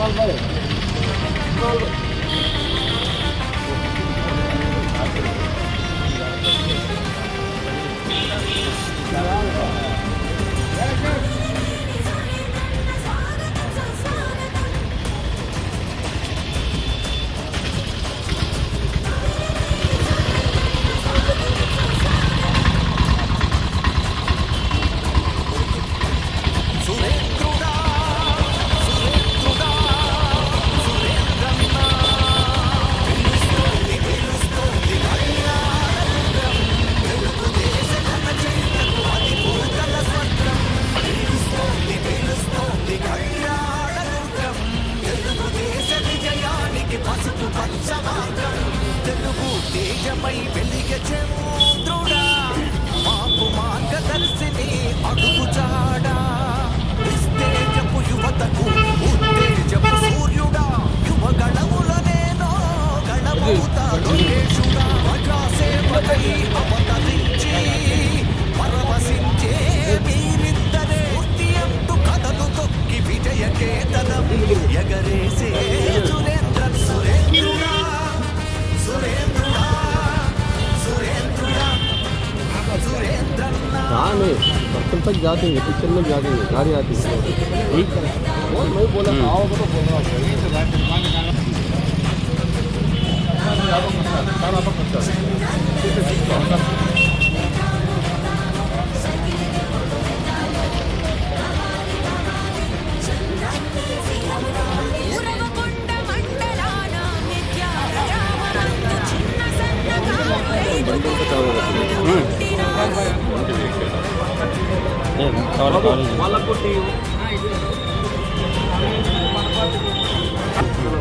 Al नीचे जाते हैं किचन में जाते हैं गाड़ी आती है। नहीं बोला हम्म। आओ तो बोल रहा हूँ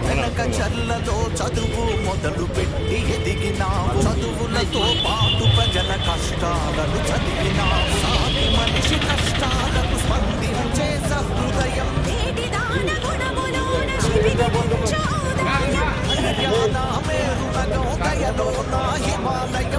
వెనక చదువు మొదలు పెట్టి ఎదిగినావు చదువులతో పాటు ప్రజల కష్టాలను చదివినావు సాటి మనిషి కష్టాలకు స్పందించే సహృదయం మేరు హిమాలయం.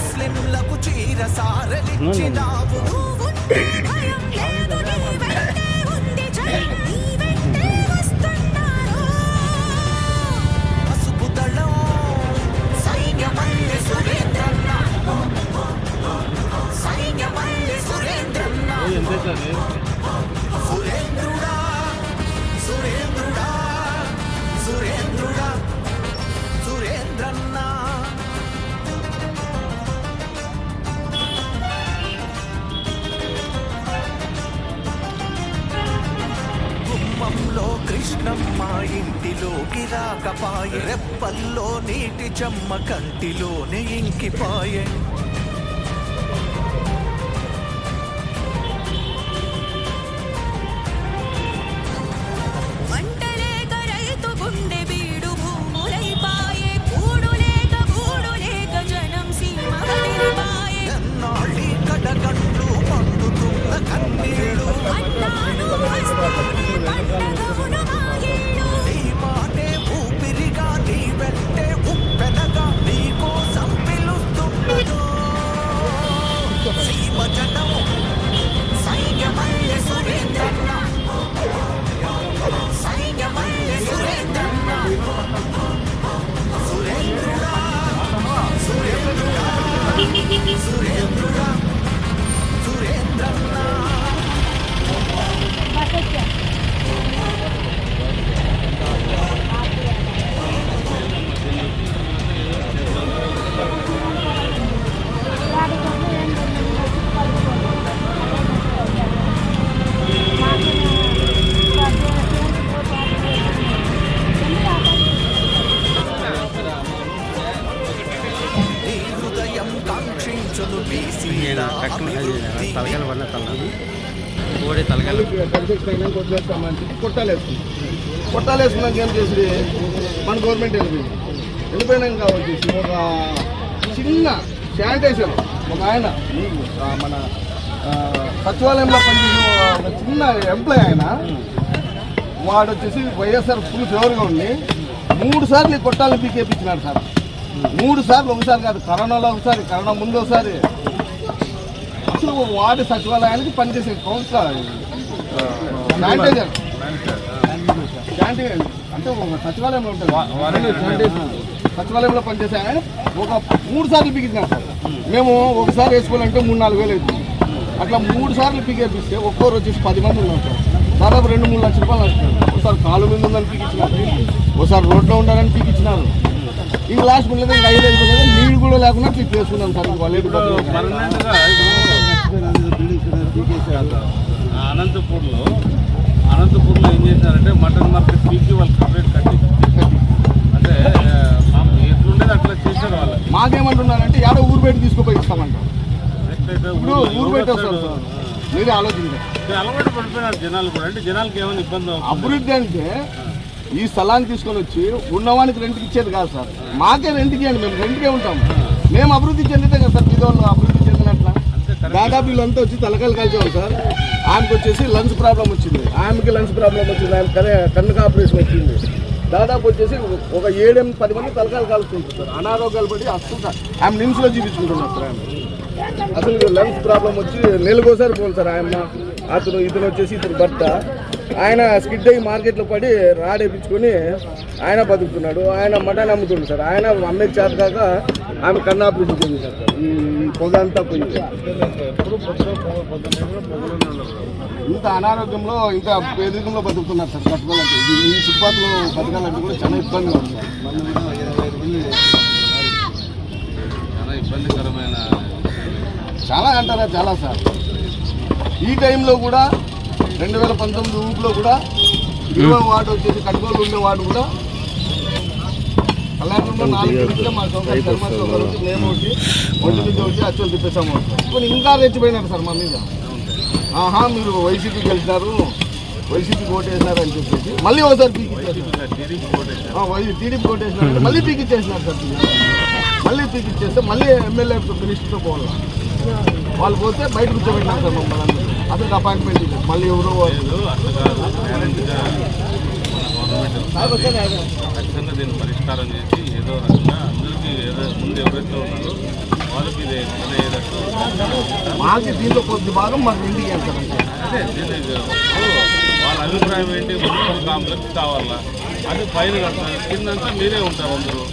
ముస్లింలకు చీర సారలిచ్చినావు. సైన్యమల్లి సురేంద్రన్న. రాకపాయె రెప్పల్లో నీటి చెమ్మ కంటిలోనే ఇంకిపాయె. అభివృద్ధి తలకాయలు పడిన తల. కోడి తలకాయలు. కన్స్ట్రక్షన్ అయినా కొట్టేస్తామని చెప్పి కొట్టాలు వేసుకున్నాం కొట్టాలు వేసుకున్నాక ఏం చేసి? మన గవర్నమెంట్ వెళ్ళిపోయింది. వెళ్ళిపోయినాక వచ్చేసి ఒక చిన్న శానిటైజర్ ఒక ఆయన మన సచివాలయంలో పనిచేసిన ఒక చిన్న ఎంప్లాయ్ ఆయన వాడు వచ్చేసి వైఎస్ఆర్ ఫుల్ ఫేవర్గా ఉండి మూడు సార్లు ఈ కొట్టాలు పీకేపించినాడు సార్. మూడు సార్లు ఒకసారి కాదు కరోనాలో ఒకసారి కరోనా ముందు ఒకసారి. అసలు వార్డు సచివాలయానికి పనిచేసే కౌన్సిలర్ శానిటైజర్. శానిటైజర్. అంటే ఒక సచివాలయంలో ఉంటుంది. సచివాలయంలో పనిచేసే ఆయన ఒక మూడు సార్లు పీకించినారు సార్. మేము ఒకసారి వేసుకోవాలంటే మూడు నాలుగు వేలు అవుతుంది. అట్లా మూడు సార్లు పీకేపిస్తే ఒక్కోరు వచ్చేసి పది మంది ఉన్నారు సార్. దాదాపు రెండు మూడు లక్షల రూపాయలు వస్తుంది ఒకసారి కాలు మీద ఉందని పీకిచ్చినారు. ఒకసారి రోడ్లో ఉండాలని పీకిచ్చినారు. ఇంక లాస్ట్ మిగిలిన ఇంకా ఐదు ఐదు నీళ్ళు కూడా లేకుండా ట్రిప్ చేసుకున్నాం సార్. అనంతపూర్లో అనంతపూర్లో ఏం చేశారంటే మటన్ మార్కెట్ పీకి వాళ్ళు సపరేట్ కట్టి అంటే ఎట్లుండేది అట్లా చేశారు వాళ్ళు. మాకేమంటున్నారంటే ఏడో ఊరు బయట తీసుకుపోయి ఇస్తామంటారు ఇప్పుడు ఊరు బయట వస్తారు మీరే ఆలోచించారు అలవాటు పడిపోయినారు జనాలు కూడా. అంటే జనాలకి ఏమైనా ఇబ్బంది అభివృద్ధి అంటే ఈ స్థలాన్ని తీసుకొని వచ్చి ఉన్నవానికి రెంట్కి ఇచ్చేది కాదు సార్. మాకే రెంట్కి అండి మేము రెంట్కే ఉంటాం. మేము అభివృద్ధి చెందితే కదా సార్ పేదవాళ్ళు అభివృద్ధి చెందినట్ల. దాదాపు వీళ్ళంతా వచ్చి తలకాయలు కలిసేవాళ్ళు సార్. ఆమెకు వచ్చేసి లంగ్స్ ప్రాబ్లం వచ్చింది. ఆమెకి లంగ్స్ ప్రాబ్లం వచ్చింది ఆమె కనే కన్నుకు ఆపరేషన్ వచ్చింది. దాదాపు వచ్చేసి ఒక ఏడెనిమిది పది మంది తలకాయలు కాలుస్తుంటారు సార్. అనారోగ్యాలు పడి అసలు ఆమె నిమ్స్లో చూపించుకుంటున్నారు సార్ ఆమె. అసలు లంగ్స్ ప్రాబ్లం వచ్చి నెలకోసారి పోను సార్ ఆయన అతను ఇతను వచ్చేసి ఇతను భర్త. ఆయన స్కిడ్ అయ్యి మార్కెట్లో పడి రాడేపించుకొని ఆయన బతుకుతున్నాడు ఆయన మటన్ అమ్ముతుంది సార్. ఆయన అమ్మే చేత కాక ఆమె కన్నా ఆపరేషన్ సార్. ఈ ఈ పొగ అంతా పోయింది. ఇంత అనారోగ్యంలో ఇంత పేదరికంలో బతుకుతున్నారు సార్ బతకాలంటే ఈ ఫుట్పాత్లో బతకాలంటే కూడా చాలా ఇబ్బందిగా ఉంది. చాలా ఇబ్బందికరమైన చాలా అంటారా చాలా సార్. ఈ టైంలో కూడా రెండు వేల పంతొమ్మిది ఊపిలో కూడా ఇరవై వార్డు వచ్చేసి కట్టుకోలు ఉండే వార్డు కూడా కళ్యాణంలో నాలుగు గెలిస్తే మా సౌకర్యం ఒకరు వచ్చి మేము వచ్చి ఒంటి మీద వచ్చి అచ్చులు తిప్పేసాము కొన్ని ఇంకా రెచ్చిపోయినారు సార్ మా మీద. ఆహా మీరు వైసీపీ గెలిచినారు. వైసీపీ ఓటేసినారు అని చెప్పేసి. మళ్ళీ ఒకసారి పీకి ఇచ్చేసినారు. టీడీపీ ఓటేసినారు. మళ్ళీ పీకి ఇచ్చేసినారు సార్ మళ్ళీ పీకి ఇచ్చేస్తే మళ్ళీ ఎమ్మెల్యే మినిస్టర్తో పోవాలి? వాళ్ళు పోతే బయట కూర్చోబెట్టినారు సార్ మమ్మల్ని. అసలు అపాయింట్మెంట్ ఇచ్చారు మళ్ళీ ఎవరో లేదు ఖచ్చితంగా దీన్ని పరిష్కారం చేసి ఏదో రకంగా అందరికీ ఏదో ముందు ఎవరైతే ఉన్నారో వాళ్ళకి ఇది పని అయ్యేటట్టు మాకు దీంట్లో కొద్ది భాగం మాకు ఇంటికి అదే వాళ్ళ అభిప్రాయం ఏంటి? మున్సిపల్ కాంప్లెక్స్ కావాలా? అది పైన కడతారు కిందంతా మీరే ఉంటారు అందరూ.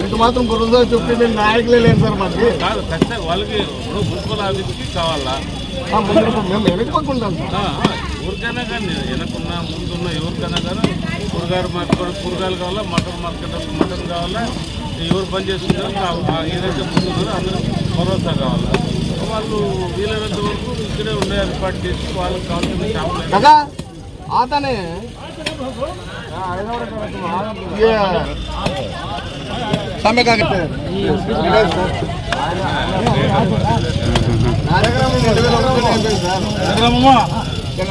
ఇంత మాత్రం గురుదో చెప్తే నేను నాయకులే లేను సార్ మాకు. కాదు ఖచ్చితంగా వాళ్ళకి ఇప్పుడు మున్సిపల్ ఆఫీస్కి కావాలా? మేము వెనక్కి ఎవరికైనా కానీ వెనకున్నా ముందున్న ఎవరికైనా కానీ కూరగాయలు మార్కెట్ కూరగాయలు కావాలా మటన్ మార్కెట్ మటన్ కావాలా ఎవరు పని చేస్తున్నారో ఏదైతే ముందున్నారో అందరూ భరోసా కావాలా. వాళ్ళు వీలైనంత వరకు ఇక్కడే ఉండే ఏర్పాటు చేసి వాళ్ళకి కావాల్సిన షాపులు ఆతనే.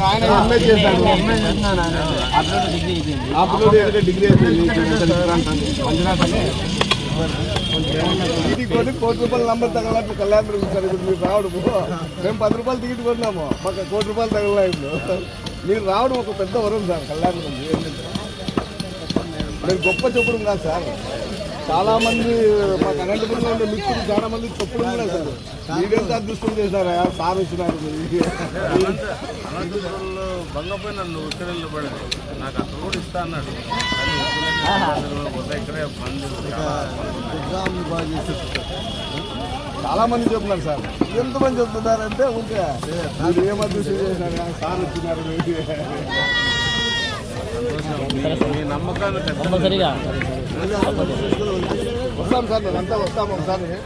ఆయన ఎంఏ చేశాడు అప్పుడు డిగ్రీ అయిపోయింది మంజునాథ్ కోటి రూపాయల నంబర్ తగలట్టు కళ్యాణ్ సార్ మీరు రావడం మేము పది రూపాయలు టికెట్ కొన్నాము మాకు కోటి రూపాయలు తగల ఇప్పుడు మీరు రావడం ఒక పెద్ద వరం సార్ కళ్యాణ్ మీరు గొప్ప చెప్పడం కాదు సార్. చాలామంది మాకు అనంతపురంలో ఉండే మిత్రులు చాలా మంది చెప్పుడు ఉన్నాయి సార్ మీరెంత అదృష్టం చేశారా? సార్ వచ్చినారు అనంతపురంలో బంగపోయి నువ్వు ఇక్కడ నిలబడేది నాకు అక్కడ కూడా ఇస్తా అన్నాడు ఇక్కడే మంది. చాలా మంది చెప్తున్నారు సార్. ఎంతమంది చెప్తున్నారంటే ఓకే మీరు ఏం అదృష్టం చేసినారా సార్ వచ్చినారు మీ- వస్తాం సార్ వస్తాము ఒకసారి